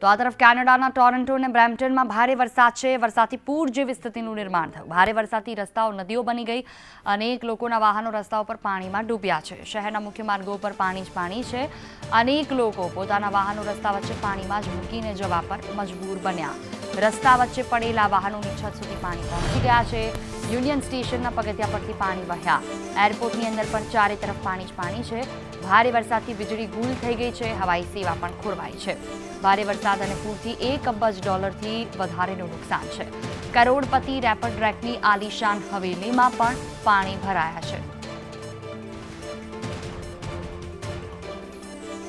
તો આ તરફ કેનેડાના ટોરેન્ટો અને બ્રેમ્પટનમાં ભારે વરસાદ છે. વરસાદથી પૂર જેવી સ્થિતિનું નિર્માણ થયું. ભારે વરસાદથી રસ્તાઓ, નદીઓ બની ગઈ અનેક લોકોના વાહનો રસ્તાઓ પર પાણીમાં ડૂબ્યા છે. શહેરના મુખ્ય માર્ગો પર પાણી જ પાણી છે. અનેક લોકો પોતાના વાહનો રસ્તા વચ્ચે પાણીમાં જ મૂકીને જવા પર મજબૂર બન્યા. રસ્તા વચ્ચે પડેલા વાહનોની છત સુધી પાણી પહોંચી ગયા છે. યુનિયન સ્ટેશનના પગથિયા પરથી પાણી વહ્યા. એરપોર્ટની અંદર પણ ચારે તરફ પાણી જ પાણી છે. ભારે વરસાદથી વીજળી ગુલ થઈ ગઈ છે. હવાઈ સેવા પણ ખોરવાઈ છે. ભારે વરસાદ અને પૂરથી એક અબજ ડોલરથી વધારેનું નુકસાન છે. કરોડપતિ રેપર ટ્રેકની આલિશાન હવેલીમાં પણ પાણી ભરાયા છે.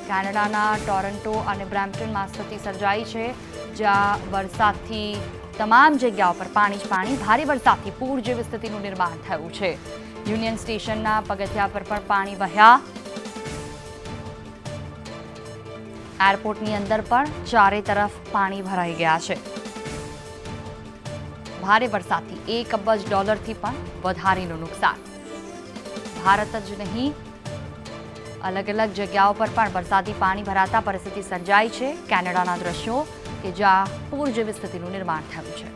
કેનેડાના ટોરન્ટો અને બ્રેમ્પટનમાં સ્થિતિ સર્જાઈ છે. જ્યાં વરસાદથી તમામ જગ્યાઓ પર પાણી જ પાણી, ભારે વરસાદથી પૂર જેવી સ્થિતિનું નિર્માણ થયું છે. યુનિયન સ્ટેશનના પગથિયા પર પણ પાણી વહ્યા. એરપોર્ટની અંદર પણ ચારે તરફ પાણી ભરાઈ ગયા છે. ભારે વરસાદથી એક અબજ ડોલરથી પણ વધારેનું નુકસાન. ભારત જ નહીં અલગ અલગ જગ્યાઓ પર પણ વરસાદી પાણી ભરાતા પરિસ્થિતિ સર્જાઈ છે. કેનેડાના દ્રશ્યો કે જ્યાં પૂર જેવી સ્થિતિનું નિર્માણ થયું છે.